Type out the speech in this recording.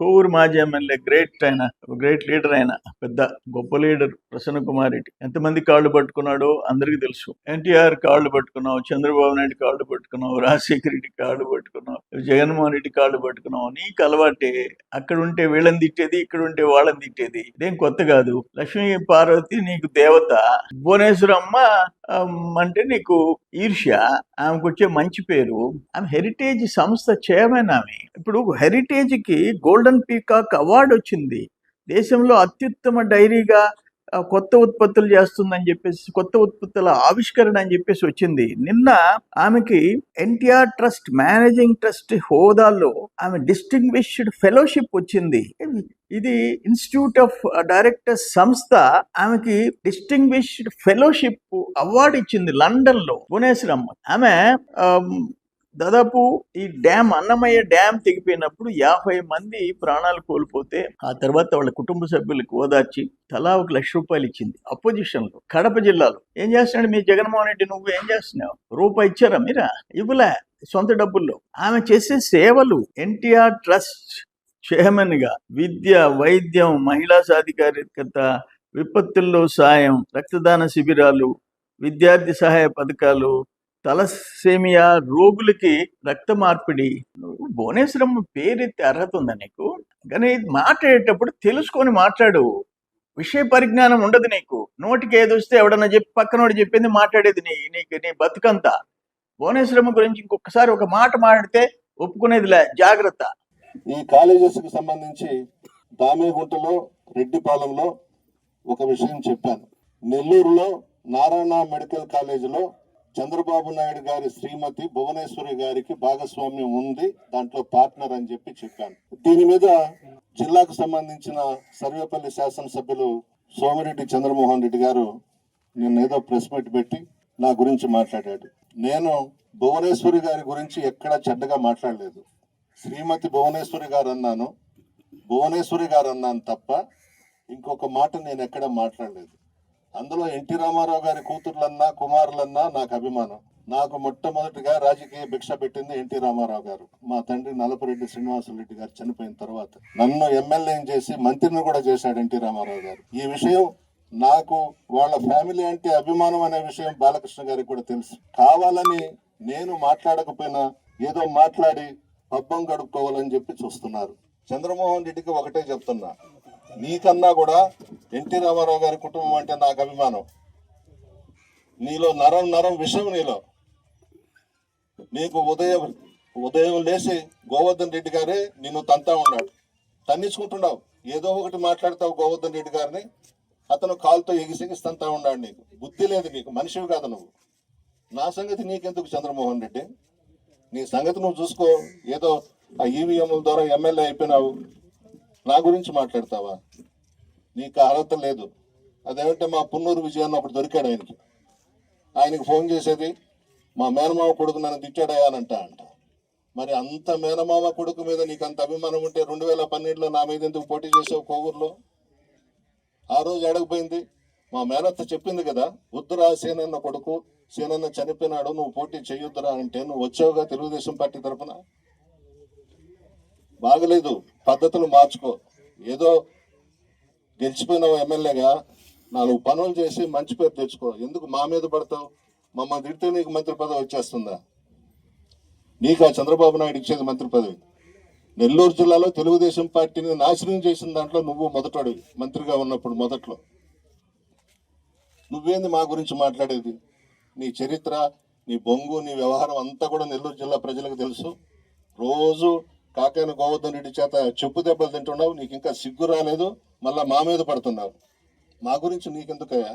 కోవూరు మాజీ MLA great ఆయన great leader ఆయన పెద్ద గొప్ప లీడర్ ప్రసన్న కుమార్ రెడ్డి. ఎంతమంది కాళ్ళు పట్టుకున్నాడో అందరికీ తెలుసు. ఎన్టీఆర్ కాళ్ళు పట్టుకున్నావు చంద్రబాబు నాయుడు కాళ్ళు పట్టుకున్నావు రాజశేఖర రెడ్డి కాళ్ళు పట్టుకున్నావు జగన్మోహన్ రెడ్డి కాళ్ళు పట్టుకున్నావు. నీకు అలవాటే అక్కడ ఉంటే వీళ్ళని తిట్టేది ఇక్కడ ఉంటే వాళ్ళని తిట్టేది. ఇదేం కొత్త కాదు. లక్ష్మీ పార్వతి నీకు దేవత భువనేశ్వరమ్మ అంటే నీకు ఈర్ష్య ఆమెకు వచ్చే మంచి పేరు. ఆమె హెరిటేజ్ సంస్థ చైర్మన్ ఆమె. ఇప్పుడు హెరిటేజ్కి గోల్డెన్ పీకాక్ అవార్డు వచ్చింది. దేశంలో అత్యుత్తమ డైరీగా కొత్త ఉత్పత్తులు చేస్తుందని చెప్పేసి కొత్త ఉత్పత్తుల ఆవిష్కరణ అని చెప్పేసి వచ్చింది. నిన్న ఆమెకి ఎన్టీఆర్ ట్రస్ట్ మేనేజింగ్ ట్రస్ట్ హోదాలో ఆమె డిస్టింగ్విష్డ్ ఫెలోషిప్ వచ్చింది. ఇది ఇన్స్టిట్యూట్ ఆఫ్ డైరెక్టర్ సంస్థ ఆమెకి డిస్టింగ్విష్డ్ ఫెలోషిప్ అవార్డు ఇచ్చింది లండన్లో భువనేశ్వరమ్మ ఆమె దాదాపు ఈ డ్యామ్ అన్నమయ్య డ్యామ్ తెగిపోయినప్పుడు యాభై మంది ప్రాణాలు కోల్పోతే ఆ తర్వాత వాళ్ళ కుటుంబ సభ్యులకు ఓదార్చి తలా ఒక లక్ష రూపాయలు ఇచ్చింది అపోజిషన్లో కడప జిల్లాలో. ఏం చేస్తున్నాడు మీ జగన్మోహన్ రెడ్డి నువ్వు? ఏం చేస్తున్నావు? రూపాయి ఇచ్చారా మీరా? ఇవ్వలే సొంత డబ్బుల్లో. ఆమె చేసే సేవలు ఎన్టీఆర్ ట్రస్ట్ చైర్మన్గా విద్య వైద్యం మహిళా సాధికారికత విపత్తుల్లో సాయం రక్తదాన శిబిరాలు విద్యార్థి సహాయ పథకాలు తలసేమియా రోగులకి రక్త మార్పిడి నువ్వు భువనేశ్వరమ్మ పేరెత్తే అర్హత ఉందా నీకు? కానీ మాట్లాడేటప్పుడు తెలుసుకొని మాట్లాడు. విషయ పరిజ్ఞానం ఉండదు నీకు. నోటికి ఏది వస్తే ఎవడన్నా చెప్పి పక్కనోడు చెప్పింది మాట్లాడేది నీ నీకు నీ బతుకంతా. భువనేశ్వరమ్మ గురించి ఇంకొకసారి ఒక మాట మాట్లాడితే ఒప్పుకునేదిలే. జాగ్రత్త. ఈ కాలేజెస్కు సంబంధించి దామేగుంటలో రెడ్డిపాలెంలో ఒక విషయం చెప్పాను. నెల్లూరులో నారాయణ మెడికల్ కాలేజీలో చంద్రబాబు నాయుడు గారి శ్రీమతి భువనేశ్వరి గారికి భాగస్వామ్యం ఉంది దాంట్లో పార్ట్నర్ అని చెప్పి చెప్పాను. దీని మీద జిల్లాకు సంబంధించిన సర్వేపల్లి శాసనసభ్యులు సోమిరెడ్డి చంద్రమోహన్ రెడ్డి గారు నిన్న ఏదో ప్రెస్ మీట్ పెట్టి నా గురించి మాట్లాడాడు. నేను భువనేశ్వరి గారి గురించి ఎక్కడా చెడ్డగా మాట్లాడలేదు. శ్రీమతి భువనేశ్వరి గారు అన్నాను భువనేశ్వరి గారు అన్నాను తప్ప ఇంకొక మాట నేను ఎక్కడ మాట్లాడలేదు. అందులో ఎన్టీ రామారావు గారి కూతుర్లన్నా కుమారులన్నా నాకు అభిమానం. నాకు మొట్టమొదటిగా రాజకీయ భిక్ష పెట్టింది ఎన్టీ రామారావు గారు. మా తండ్రి నలపరెడ్డి శ్రీనివాసరెడ్డి గారు చనిపోయిన తర్వాత. నన్ను ఎమ్మెల్యే చేసి మంత్రిని కూడా చేశాడు ఎన్టీ రామారావు గారు. ఈ విషయం నాకు వాళ్ళ ఫ్యామిలీ అంటే అభిమానం అనే విషయం బాలకృష్ణ గారికి కూడా తెలుసు. కావాలని నేను మాట్లాడకపోయినా ఏదో మాట్లాడి పబ్బం గడుపుకోవాలని చెప్పి చూస్తున్నారు. చంద్రమోహన్ రెడ్డికి ఒకటే చెప్తున్నా. నీకన్నా కూడా ఎన్టీ రామారావు గారి కుటుంబం అంటే నాకు అభిమానం. నీలో నరం నరం విషయం నీలో. నీకు ఉదయం ఉదయం లేచి గోవర్ధన్ రెడ్డి గారే నిన్ను తంతా ఉన్నాడు. తన్నించుకుంటున్నావు ఏదో ఒకటి మాట్లాడతావు గోవర్ధన్ రెడ్డి గారిని. అతను కాలుతో ఎగిసిగిసి తంతా ఉన్నాడు నీకు. బుద్ధి లేదు నీకు. మనిషివి కాదు నువ్వు. నా సంగతి నీకెందుకు చంద్రమోహన్ రెడ్డి? నీ సంగతి నువ్వు చూసుకో. ఏదో ఆ ఈవీఎంల ద్వారా ఎమ్మెల్యే అయిపోయినావు. నా గురించి మాట్లాడతావా? నీకు అర్హత లేదు. అదేమంటే మా పున్నూరు విజయాన్ని అప్పుడు దొరికాడు ఆయనకి. ఆయనకి ఫోన్ చేసేది మా మేనమామ కొడుకు నన్ను తిట్టాడయా అని అంట అంట. మరి అంత మేనమామ కొడుకు మీద నీకు అంత అభిమానం ఉంటే రెండు వేల పన్నెండులో నా మీద ఎందుకు పోటీ చేసావు కోవూరులో? ఆ రోజు అడగపోయింది మా మేనత్త చెప్పింది కదా వద్దురా సేనన్న కొడుకు సేనన్న చనిపోయినాడు నువ్వు పోటీ చేయొద్దురా అంటే నువ్వు వచ్చావుగా తెలుగుదేశం పార్టీ తరఫున బాగలేదు. పద్ధతులు మార్చుకో. ఏదో గెలిచిపోయిన ఎమ్మెల్యేగా నాలుగు పనులు చేసి మంచి పేరు తెచ్చుకో. ఎందుకు మా మీద పడతావు? మమ్మల్ని తిడితే నీకు మంత్రి పదవి వచ్చేస్తుందా? నీకు ఆ చంద్రబాబు నాయుడు ఇచ్చేది మంత్రి పదవి. నెల్లూరు జిల్లాలో తెలుగుదేశం పార్టీని నాశనం చేసిన దాంట్లో నువ్వు మొదటడు మంత్రిగా ఉన్నప్పుడు మొదట్లో. నువ్వేంది మా గురించి మాట్లాడేది? నీ చరిత్ర నీ బొంగు నీ వ్యవహారం అంతా కూడా నెల్లూరు జిల్లా ప్రజలకు తెలుసు. రోజు కాకాని గోవర్ధన్ రెడ్డి చేత చెప్పు దెబ్బలు తింటున్నావు నీకు ఇంకా సిగ్గు రాలేదు మళ్ళీ మా మీద పడుతున్నావు. మా గురించి నీకెందుకయ్యా?